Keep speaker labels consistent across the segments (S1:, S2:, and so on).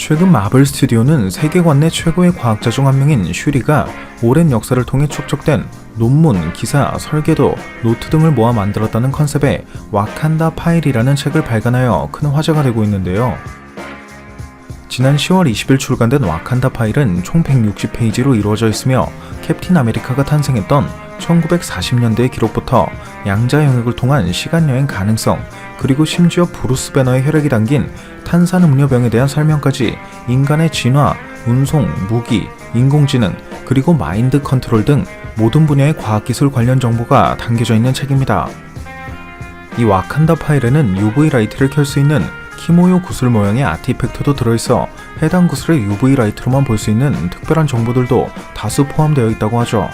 S1: 최근 마블 스튜디오는 세계관 내 최고의 과학자 중 한 명인 슈리가 오랜 역사를 통해 축적된 논문, 기사, 설계도, 노트 등을 모아 만들었다는 컨셉의 와칸다 파일이라는 책을 발간하여 큰 화제가 되고 있는데요. 지난 10월 20일 출간된 와칸다 파일은 총 160페이지로 이루어져 있으며 캡틴 아메리카가 탄생했던 1940년대의 기록부터 양자 영역을 통한 시간 여행 가능성, 그리고 심지어 브루스 배너의 혈액이 담긴 탄산음료병에 대한 설명까지 인간의 진화, 운송, 무기, 인공지능, 그리고 마인드 컨트롤 등 모든 분야의 과학기술 관련 정보가 담겨져 있는 책입니다. 이 와칸다 파일에는 UV 라이트를 켤 수 있는 키모요 구슬 모양의 아티팩트도 들어있어 해당 구슬의 UV 라이트로만 볼 수 있는 특별한 정보들도 다수 포함되어 있다고 하죠.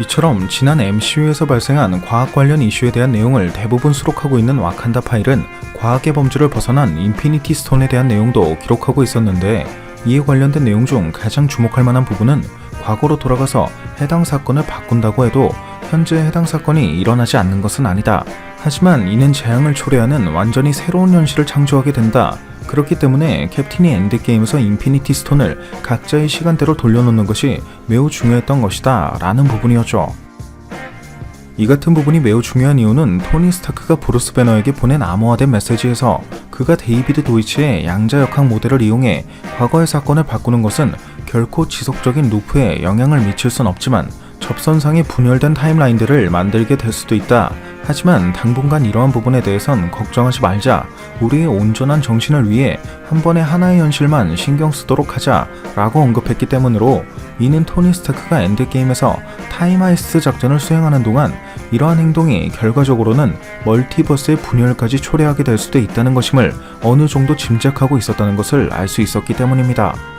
S1: 이처럼 지난 MCU에서 발생한 과학 관련 이슈에 대한 내용을 대부분 수록하고 있는 와칸다 파일은 과학의 범주를 벗어난 인피니티 스톤에 대한 내용도 기록하고 있었는데 이에 관련된 내용 중 가장 주목할 만한 부분은 과거로 돌아가서 해당 사건을 바꾼다고 해도 현재 해당 사건이 일어나지 않는 것은 아니다. 하지만 이는 재앙을 초래하는 완전히 새로운 현실을 창조하게 된다. 그렇기 때문에 캡틴이 엔드게임에서 인피니티 스톤을 각자의 시간대로 돌려놓는 것이 매우 중요했던 것이다 라는 부분이었죠. 이 같은 부분이 매우 중요한 이유는 토니 스타크가 브루스 배너에게 보낸 암호화된 메시지에서 그가 데이비드 도이치의 양자역학 모델을 이용해 과거의 사건을 바꾸는 것은 결코 지속적인 루프에 영향을 미칠 순 없지만 접선상의 분열된 타임라인들을 만들게 될 수도 있다. 하지만 당분간 이러한 부분에 대해선 걱정하지 말자. 우리의 온전한 정신을 위해 한 번에 하나의 현실만 신경 쓰도록 하자. 라고 언급했기 때문으로 이는 토니 스타크가 엔드게임에서 타임하이스트 작전을 수행하는 동안 이러한 행동이 결과적으로는 멀티버스의 분열까지 초래하게 될 수도 있다는 것임을 어느 정도 짐작하고 있었다는 것을 알 수 있었기 때문입니다.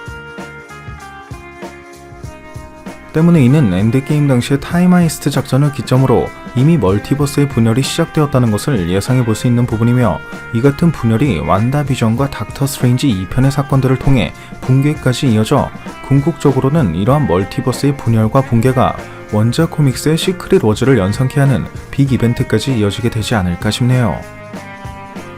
S1: 때문에 이는 엔드게임 당시의 타임하이스트 작전을 기점으로 이미 멀티버스의 분열이 시작되었다는 것을 예상해 볼 수 있는 부분이며 이 같은 분열이 완다 비전과 닥터 스트레인지 2편의 사건들을 통해 붕괴까지 이어져 궁극적으로는 이러한 멀티버스의 분열과 붕괴가 원작 코믹스의 시크릿 워즈를 연상케 하는 빅 이벤트까지 이어지게 되지 않을까 싶네요.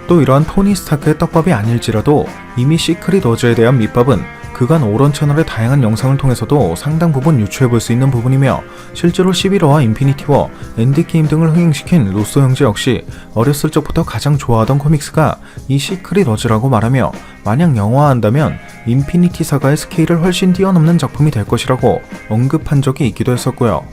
S1: 또 이러한 토니 스타크의 떡밥이 아닐지라도 이미 시크릿 워즈에 대한 밑밥은 그간 오런 채널의 다양한 영상을 통해서도 상당 부분 유추해 볼 수 있는 부분이며 실제로 11호와 인피니티 워, 엔드게임 등을 흥행시킨 루소 형제 역시 어렸을 적부터 가장 좋아하던 코믹스가 이 시크릿 워즈라고 말하며 만약 영화화한다면 인피니티 사가의 스케일을 훨씬 뛰어넘는 작품이 될 것이라고 언급한 적이 있기도 했었고요.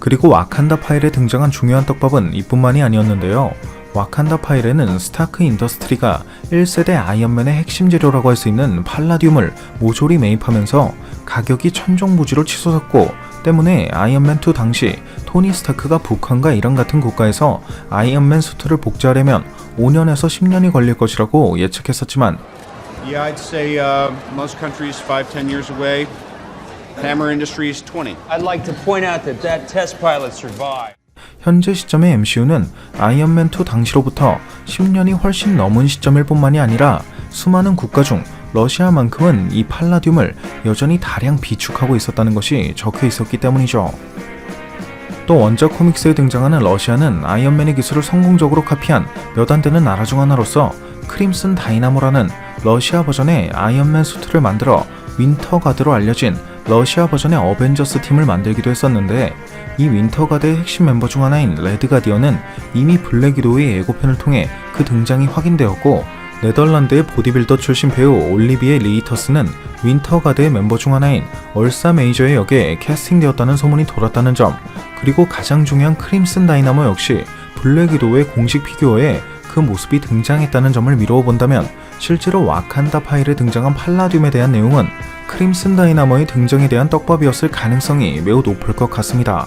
S1: 그리고 와칸다 파일에 등장한 중요한 떡밥은 이뿐만이 아니었는데요. 와칸다 파일에는 스타크 인더스트리가 1세대 아이언맨의 핵심 재료라고 할 수 있는 팔라듐을 모조리 매입하면서 가격이 천정부지로 치솟았고 때문에 아이언맨 2 당시 토니 스타크가 북한과 이란 같은 국가에서 아이언맨 수트를 복제하려면 5년에서 10년이 걸릴 것이라고 예측했었지만
S2: Yeah, I'd say uh, most countries five, ten years away. Hammer Industries, 20.
S3: I'd like to point out that that test pilot survived.
S1: 현재 시점의 MCU는 아이언맨2 당시로부터 10년이 훨씬 넘은 시점일 뿐만이 아니라 수많은 국가 중 러시아만큼은 이 팔라듐을 여전히 다량 비축하고 있었다는 것이 적혀 있었기 때문이죠. 또 원작 코믹스에 등장하는 러시아는 아이언맨의 기술을 성공적으로 카피한 몇 안 되는 나라 중 하나로서 크림슨 다이나모라는 러시아 버전의 아이언맨 수트를 만들어 윈터 가드로 알려진 러시아 버전의 어벤져스 팀을 만들기도 했었는데 이 윈터가드의 핵심 멤버 중 하나인 레드가디언은 이미 블랙 위도우의 예고편을 통해 그 등장이 확인되었고 네덜란드의 보디빌더 출신 배우 올리비에 리히터스는 윈터가드의 멤버 중 하나인 얼사 메이저의 역에 캐스팅되었다는 소문이 돌았다는 점 그리고 가장 중요한 크림슨 다이나모 역시 블랙 위도우의 공식 피규어에 그 모습이 등장했다는 점을 미루어 본다면 실제로 와칸다 파일에 등장한 팔라듐에 대한 내용은 크림슨 다이나모의 등장에 대한 떡밥이었을 가능성이 매우 높을 것 같습니다.